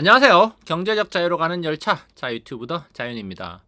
안녕하세요. 경제적 자유로 가는 열차 자 유튜브 더 자윤입니다.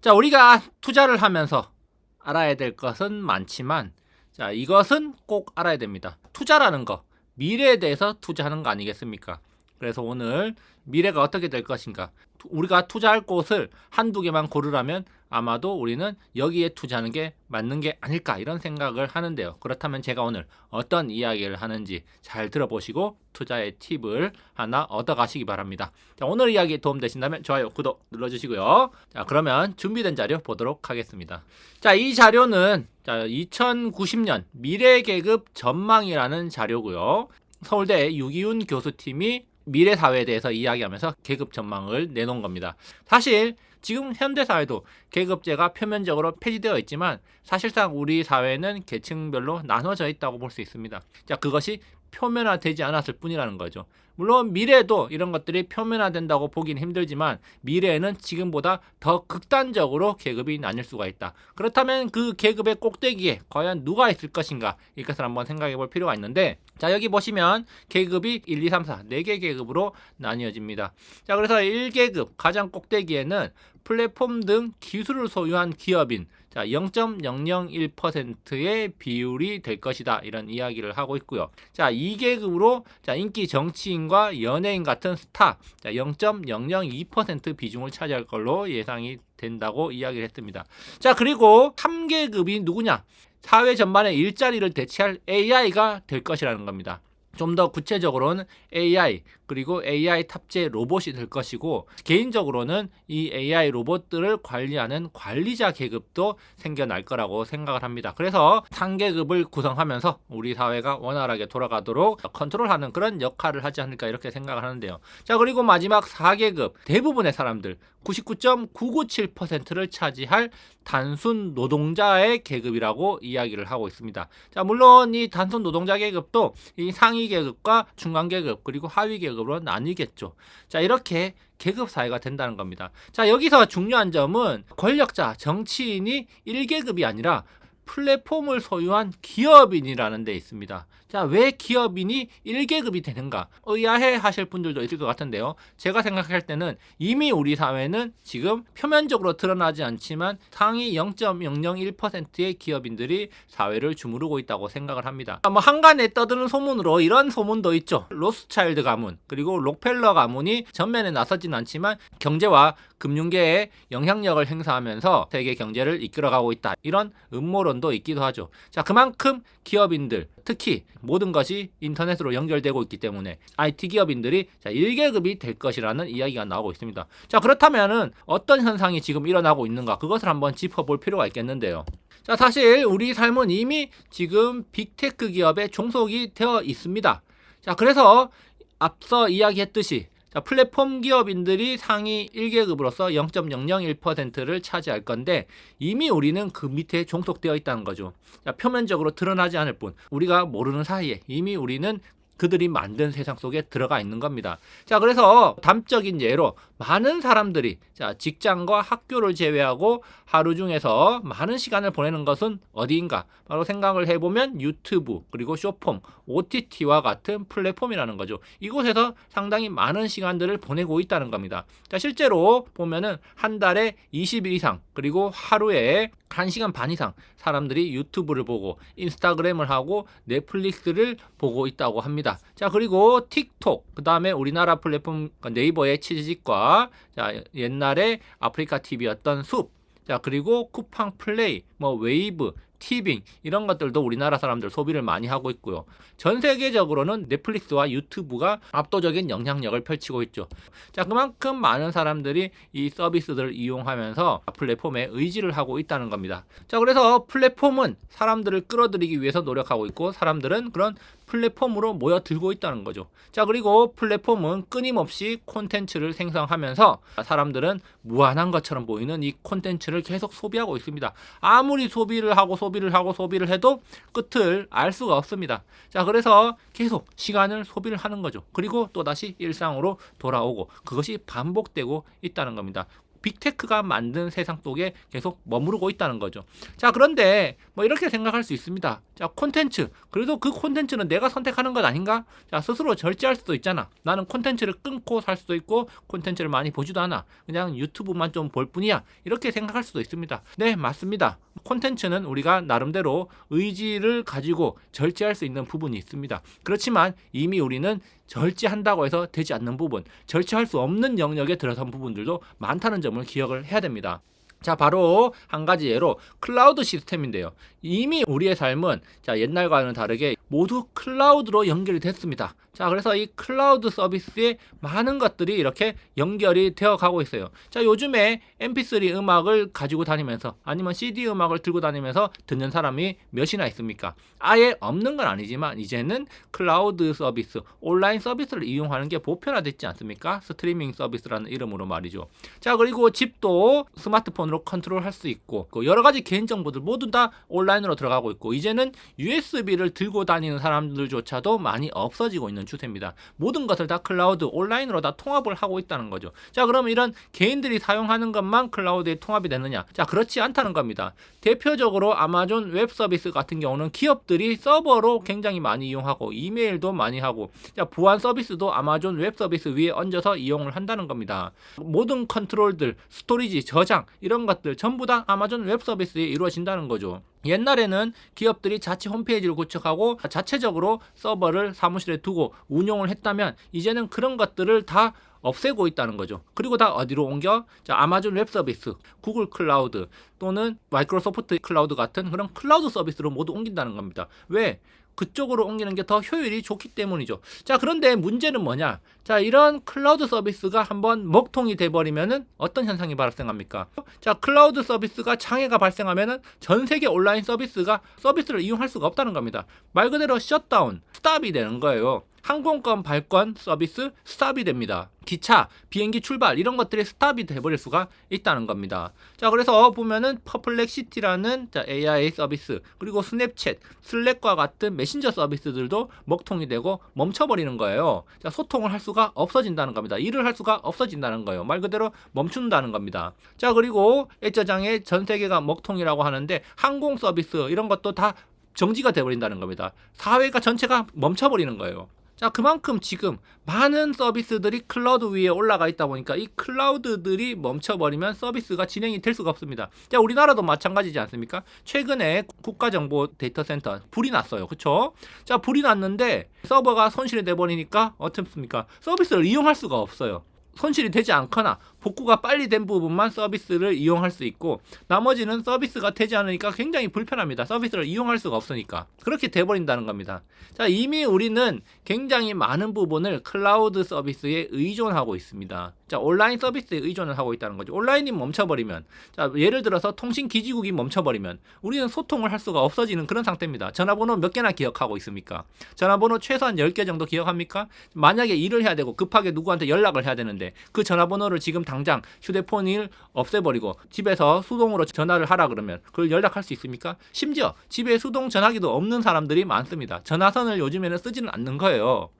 자, 우리가 투자를 하면서 알아야 될 것은 많지만 자, 이것은 꼭 알아야 됩니다. 투자라는 거, 미래에 대해서 투자하는 거 아니겠습니까? 그래서 오늘 미래가 어떻게 될 것인가? 투- 우리가 투자할 곳을 한두 개만 고르라면 아마도 우리는 여기에 투자하는 게 맞는 게 아닐까 이런 생각을 하는데요. 그렇다면 제가 오늘 어떤 이야기를 하는지 잘 들어보시고 투자의 팁을 하나 얻어 가시기 바랍니다. 자, 오늘 이야기 도움 되신다면 좋아요, 구독 눌러주시고요. 자, 그러면 준비된 자료 보도록 하겠습니다. 자, 이 자료는 자, 2090년 미래 계급 전망이라는 자료고요. 서울대 유기훈 교수팀이 미래 사회에 대해서 이야기하면서 계급 전망을 내놓은 겁니다. 사실 지금 현대 사회도 계급제가 표면적으로 폐지되어 있지만 사실상 우리 사회는 계층별로 나눠져 있다고 볼 수 있습니다. 자, 그것이 표면화되지 않았을 뿐이라는 거죠. 물론 미래에도 이런 것들이 표면화된다고 보긴 힘들지만 미래에는 지금보다 더 극단적으로 계급이 나뉠 수가 있다. 그렇다면 그 계급의 꼭대기에 과연 누가 있을 것인가 이것을 한번 생각해 볼 필요가 있는데 자 여기 보시면 계급이 1, 2, 3, 4 4개 계급으로 나뉘어집니다. 자 그래서 1계급 가장 꼭대기에는 플랫폼 등 기술을 소유한 기업인 자 0.001%의 비율이 될 것이다 이런 이야기를 하고 있고요. 자 2계급으로 자 인기 정치인과 연예인 같은 스타 자0.002% 비중을 차지할 걸로 예상이 된다고 이야기를 했습니다. 자 그리고 3계급이 누구냐? 사회 전반의 일자리를 대체할 AI가 될 것이라는 겁니다. 좀 더 구체적으로는 AI 그리고 AI 탑재 로봇이 될 것이고 개인적으로는 이 AI 로봇들을 관리하는 관리자 계급도 생겨날 거라고 생각을 합니다. 그래서 상계급을 구성하면서 우리 사회가 원활하게 돌아가도록 컨트롤하는 그런 역할을 하지 않을까 이렇게 생각을 하는데요. 자 그리고 마지막 4계급 대부분의 사람들 99.997%를 차지할 단순 노동자의 계급이라고 이야기를 하고 있습니다. 자 물론 이 단순 노동자 계급도 이 상위 계급과 중간 계급 그리고 하위 계급으로 나뉘겠죠. 자 이렇게 계급 사회가 된다는 겁니다. 자 여기서 중요한 점은 권력자 정치인이 1계급이 아니라 플랫폼을 소유한 기업인이라는 데 있습니다. 자, 왜 기업인이 1계급이 되는가? 의아해 하실 분들도 있을 것 같은데요. 제가 생각할 때는 이미 우리 사회는 지금 표면적으로 드러나지 않지만 상위 0.001%의 기업인들이 사회를 주무르고 있다고 생각을 합니다. 뭐 한간에 떠드는 소문으로 이런 소문도 있죠. 로스차일드 가문, 그리고 록펠러 가문이 전면에 나서진 않지만 경제와 금융계에 영향력을 행사하면서 세계 경제를 이끌어가고 있다. 이런 음모론 도 있기도 하죠. 자, 그만큼 기업인들, 특히 모든 것이 인터넷으로 연결되고 있기 때문에 IT 기업인들이 자, 1계급이 될 것이라는 이야기가 나오고 있습니다. 자, 그렇다면은 어떤 현상이 지금 일어나고 있는가? 그것을 한번 짚어볼 필요가 있겠는데요. 자, 사실 우리 삶은 이미 지금 빅테크 기업에 종속이 되어 있습니다. 자, 그래서 앞서 이야기했듯이 자, 플랫폼 기업인들이 상위 1계급으로서 0.001%를 차지할 건데 이미 우리는 그 밑에 종속되어 있다는 거죠. 자, 표면적으로 드러나지 않을 뿐 우리가 모르는 사이에 이미 우리는 그들이 만든 세상 속에 들어가 있는 겁니다. 자, 그래서 담적인 예로 많은 사람들이 자, 직장과 학교를 제외하고 하루 중에서 많은 시간을 보내는 것은 어디인가? 바로 생각을 해보면 유튜브, 그리고 쇼폼, OTT와 같은 플랫폼이라는 거죠. 이곳에서 상당히 많은 시간들을 보내고 있다는 겁니다. 자, 실제로 보면은 한 달에 20일 이상, 그리고 하루에 1시간 반 이상 사람들이 유튜브를 보고 인스타그램을 하고 넷플릭스를 보고 있다고 합니다. 자, 그리고 틱톡, 그 다음에 우리나라 플랫폼 네이버의 치즈직과 자, 옛날에 아프리카 TV였던 숲, 자, 그리고 쿠팡 플레이, 뭐 웨이브, 티빙 이런 것들도 우리나라 사람들 소비를 많이 하고 있고요. 전 세계적으로는 넷플릭스와 유튜브가 압도적인 영향력을 펼치고 있죠. 자, 그만큼 많은 사람들이 이 서비스들을 이용하면서 플랫폼에 의지를 하고 있다는 겁니다. 자, 그래서 플랫폼은 사람들을 끌어들이기 위해서 노력하고 있고 사람들은 그런 플랫폼으로 모여들고 있다는 거죠. 자, 그리고 플랫폼은 끊임없이 콘텐츠를 생성하면서 사람들은 무한한 것처럼 보이는 이 콘텐츠를 계속 소비하고 있습니다. 아무리 소비를 하고 소비 를 하고 소비를 해도 끝을 알 수가 없습니다. 자, 그래서 계속 시간을 소비를 하는 거죠. 그리고 또다시 일상으로 돌아오고 그것이 반복되고 있다는 겁니다. 빅테크가 만든 세상 속에 계속 머무르고 있다는 거죠. 자, 그런데 뭐 이렇게 생각할 수 있습니다. 자, 콘텐츠. 그래도 그 콘텐츠는 내가 선택하는 것 아닌가? 자, 스스로 절제할 수도 있잖아. 나는 콘텐츠를 끊고 살 수도 있고 콘텐츠를 많이 보지도 않아. 그냥 유튜브만 좀 볼 뿐이야. 이렇게 생각할 수도 있습니다. 네, 맞습니다. 콘텐츠는 우리가 나름대로 의지를 가지고 절제할 수 있는 부분이 있습니다. 그렇지만 이미 우리는 절제한다고 해서 되지 않는 부분, 절제할 수 없는 영역에 들어선 부분들도 많다는 점을 기억을 해야 됩니다. 자, 바로 한 가지 예로 클라우드 시스템인데요. 이미 우리의 삶은 자, 옛날과는 다르게 모두 클라우드로 연결이 됐습니다. 자, 그래서 이 클라우드 서비스에 많은 것들이 이렇게 연결이 되어 가고 있어요. 자, 요즘에 mp3 음악을 가지고 다니면서 아니면 CD 음악을 들고 다니면서 듣는 사람이 몇이나 있습니까? 아예 없는 건 아니지만 이제는 클라우드 서비스, 온라인 서비스를 이용하는 게 보편화됐지 않습니까? 스트리밍 서비스라는 이름으로 말이죠. 자, 그리고 집도 스마트폰으로 컨트롤 할 수 있고 그 여러 가지 개인 정보들 모두 다 온라인으로 들어가고 있고 이제는 USB를 들고 다니는 사람들조차도 많이 없어지고 있는 추세입니다. 모든 것을 다 클라우드 온라인으로 다 통합을 하고 있다는 거죠. 자, 그럼 이런 개인들이 사용하는 것만 클라우드에 통합이 되느냐? 자, 그렇지 않다는 겁니다. 대표적으로 아마존 웹 서비스 같은 경우는 기업들이 서버로 굉장히 많이 이용하고 이메일도 많이 하고 자, 보안 서비스도 아마존 웹 서비스 위에 얹어서 이용을 한다는 겁니다. 모든 컨트롤들, 스토리지, 저장 것들 전부 다 아마존 웹 서비스에 이루어진다는 거죠. 옛날에는 기업들이 자체 홈페이지를 구축하고 자체적으로 서버를 사무실에 두고 운용을 했다면 이제는 그런 것들을 다 없애고 있다는 거죠. 그리고 다 어디로 옮겨? 자, 아마존 웹 서비스, 구글 클라우드 또는 마이크로소프트 클라우드 같은 그런 클라우드 서비스로 모두 옮긴다는 겁니다. 왜? 그쪽으로 옮기는 게 더 효율이 좋기 때문이죠. 자, 그런데 문제는 뭐냐? 자, 이런 클라우드 서비스가 한번 먹통이 돼버리면은 어떤 현상이 발생합니까? 자, 클라우드 서비스가 장애가 발생하면은 전 세계 온라인 서비스가 서비스를 이용할 수가 없다는 겁니다. 말 그대로 셧다운, 스탑이 되는 거예요. 항공권 발권 서비스 스탑이 됩니다. 기차, 비행기 출발 이런 것들이 스탑이 돼버릴 수가 있다는 겁니다. 자 그래서 보면은 퍼플렉시티라는 자, AI 서비스 그리고 스냅챗, 슬랙과 같은 메신저 서비스들도 먹통이 되고 멈춰버리는 거예요. 자 소통을 할 수가 없어진다는 겁니다. 일을 할 수가 없어진다는 거예요. 말 그대로 멈춘다는 겁니다. 자 그리고 애저장의 전 세계가 먹통이라고 하는데 항공 서비스 이런 것도 다 정지가 돼버린다는 겁니다. 사회가 전체가 멈춰버리는 거예요. 자, 그만큼 지금 많은 서비스들이 클라우드 위에 올라가 있다 보니까 이 클라우드들이 멈춰버리면 서비스가 진행이 될 수가 없습니다. 자, 우리나라도 마찬가지지 않습니까? 최근에 국가정보 데이터센터 불이 났어요. 그쵸? 자, 불이 났는데 서버가 손실이 돼버리니까 어떻습니까? 서비스를 이용할 수가 없어요. 손실이 되지 않거나 복구가 빨리 된 부분만 서비스를 이용할 수 있고 나머지는 서비스가 되지 않으니까 굉장히 불편합니다. 서비스를 이용할 수가 없으니까 그렇게 돼버린다는 겁니다. 자 이미 우리는 굉장히 많은 부분을 클라우드 서비스에 의존하고 있습니다. 자 온라인 서비스에 의존을 하고 있다는 거죠. 온라인이 멈춰버리면 자 예를 들어서 통신 기지국이 멈춰버리면 우리는 소통을 할 수가 없어지는 그런 상태입니다. 전화번호 몇 개나 기억하고 있습니까? 전화번호 최소한 10개 정도 기억합니까? 만약에 일을 해야 되고 급하게 누구한테 연락을 해야 되는데 그 전화번호를 지금 당장 휴대폰을 없애버리고 집에서 수동으로 전화를 하라 그러면 그걸 연락할 수 있습니까? 심지어 집에 수동 전화기도 없는 사람들이 많습니다. 전화선을 요즘에는 쓰지는 않는 거예요.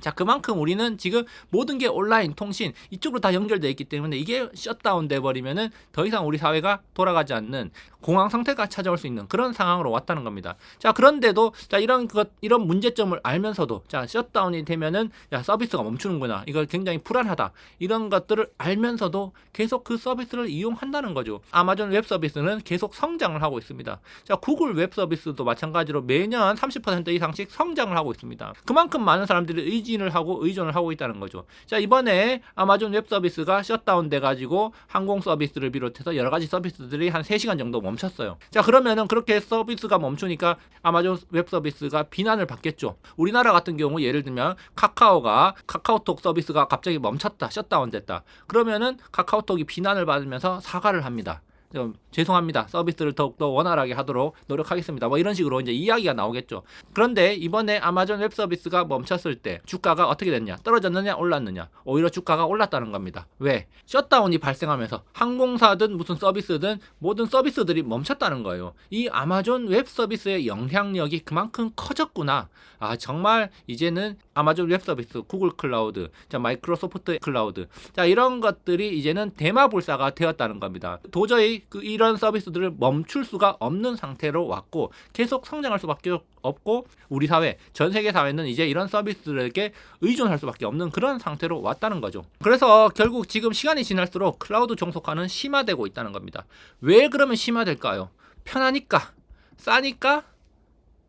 자, 그만큼 우리는 지금 모든 게 온라인 통신 이쪽으로 다 연결되어 있기 때문에 이게 셧다운 돼 버리면은 더 이상 우리 사회가 돌아가지 않는 공황 상태가 찾아올 수 있는 그런 상황으로 왔다는 겁니다. 자, 그런데도 자, 이런 것 이런 문제점을 알면서도 자, 셧다운이 되면은 야, 서비스가 멈추는구나. 이거 굉장히 불안하다. 이런 것들을 알면서도 계속 그 서비스를 이용한다는 거죠. 아마존 웹 서비스는 계속 성장을 하고 있습니다. 자, 구글 웹 서비스도 마찬가지로 매년 30% 이상씩 성장을 하고 있습니다. 그만큼 많은 사람들이 의진을 하고 의존을 하고 있다는 거죠. 자, 이번에 아마존 웹 서비스가 셧다운 돼 가지고 항공 서비스를 비롯해서 여러 가지 서비스들이 한 3시간 정도 멈췄어요. 자, 그러면은 그렇게 서비스가 멈추니까 아마존 웹 서비스가 비난을 받겠죠. 우리나라 같은 경우 예를 들면 카카오가 카카오톡 서비스가 갑자기 멈췄다, 셧다운 됐다. 그러면은 카카오톡이 비난을 받으면서 사과를 합니다. 좀 죄송합니다. 서비스를 더욱더 원활하게 하도록 노력하겠습니다. 뭐 이런 식으로 이제 이야기가 나오겠죠. 그런데 이번에 아마존 웹 서비스가 멈췄을 때 주가가 어떻게 됐냐? 떨어졌느냐? 올랐느냐? 오히려 주가가 올랐다는 겁니다. 왜? 셧다운이 발생하면서 항공사든 무슨 서비스든 모든 서비스들이 멈췄다는 거예요. 이 아마존 웹 서비스의 영향력이 그만큼 커졌구나. 아, 정말 이제는 아마존 웹 서비스, 구글 클라우드, 자, 마이크로소프트 클라우드. 자, 이런 것들이 이제는 대마불사가 되었다는 겁니다. 도저히 그 이런 서비스들을 멈출 수가 없는 상태로 왔고 계속 성장할 수밖에 없고 우리 사회, 전 세계 사회는 이제 이런 서비스들에게 의존할 수밖에 없는 그런 상태로 왔다는 거죠. 그래서 결국 지금 시간이 지날수록 클라우드 종속화는 심화되고 있다는 겁니다. 왜 그러면 심화될까요? 편하니까, 싸니까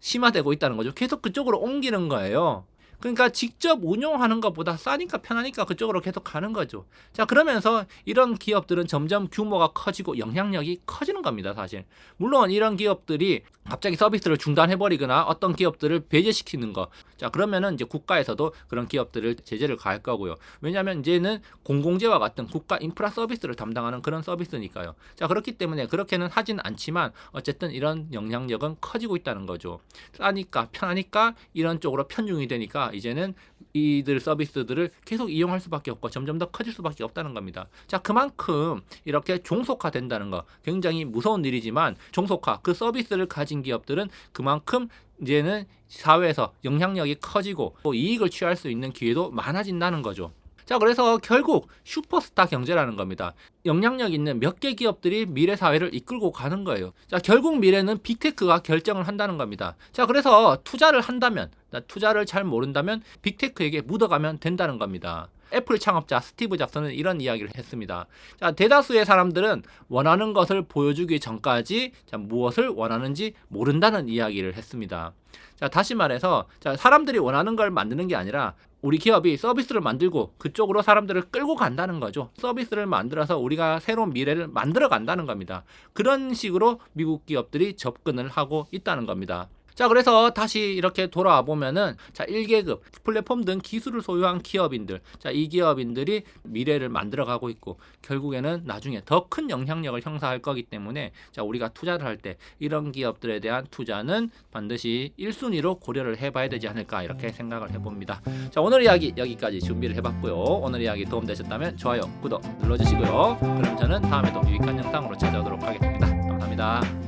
심화되고 있다는 거죠. 계속 그쪽으로 옮기는 거예요. 그러니까 직접 운용하는 것보다 싸니까 편하니까 그쪽으로 계속 가는 거죠. 자, 그러면서 이런 기업들은 점점 규모가 커지고 영향력이 커지는 겁니다, 사실. 물론 이런 기업들이 갑자기 서비스를 중단해버리거나 어떤 기업들을 배제시키는 거. 자, 그러면은 이제 국가에서도 그런 기업들을 제재를 가할 거고요. 왜냐하면 이제는 공공재와 같은 국가 인프라 서비스를 담당하는 그런 서비스니까요. 자, 그렇기 때문에 그렇게는 하진 않지만 어쨌든 이런 영향력은 커지고 있다는 거죠. 싸니까 편하니까 이런 쪽으로 편중이 되니까 이제는 이들 서비스들을 계속 이용할 수밖에 없고 점점 더 커질 수밖에 없다는 겁니다. 자, 그만큼 이렇게 종속화 된다는 거 굉장히 무서운 일이지만 종속화 그 서비스를 가진 기업들은 그만큼 이제는 사회에서 영향력이 커지고 또 이익을 취할 수 있는 기회도 많아진다는 거죠. 자, 그래서 결국 슈퍼스타 경제라는 겁니다. 영향력 있는 몇 개 기업들이 미래 사회를 이끌고 가는 거예요. 자, 결국 미래는 빅테크가 결정을 한다는 겁니다. 자, 그래서 투자를 한다면, 투자를 잘 모른다면 빅테크에게 묻어가면 된다는 겁니다. 애플 창업자 스티브 잡스는 이런 이야기를 했습니다. 자, 대다수의 사람들은 원하는 것을 보여주기 전까지 자, 무엇을 원하는지 모른다는 이야기를 했습니다. 자, 다시 말해서 자, 사람들이 원하는 걸 만드는 게 아니라 우리 기업이 서비스를 만들고 그쪽으로 사람들을 끌고 간다는 거죠. 서비스를 만들어서 우리가 새로운 미래를 만들어 간다는 겁니다. 그런 식으로 미국 기업들이 접근을 하고 있다는 겁니다. 자, 그래서 다시 이렇게 돌아와 보면은 자, 1계급 플랫폼 등 기술을 소유한 기업인들. 자, 이 기업인들이 미래를 만들어 가고 있고 결국에는 나중에 더 큰 영향력을 형성할 거기 때문에 자, 우리가 투자를 할 때 이런 기업들에 대한 투자는 반드시 1순위로 고려를 해 봐야 되지 않을까 이렇게 생각을 해 봅니다. 자, 오늘 이야기 여기까지 준비를 해 봤고요. 오늘 이야기 도움 되셨다면 좋아요, 구독 눌러 주시고요. 그럼 저는 다음에도 유익한 영상으로 찾아오도록 하겠습니다. 감사합니다.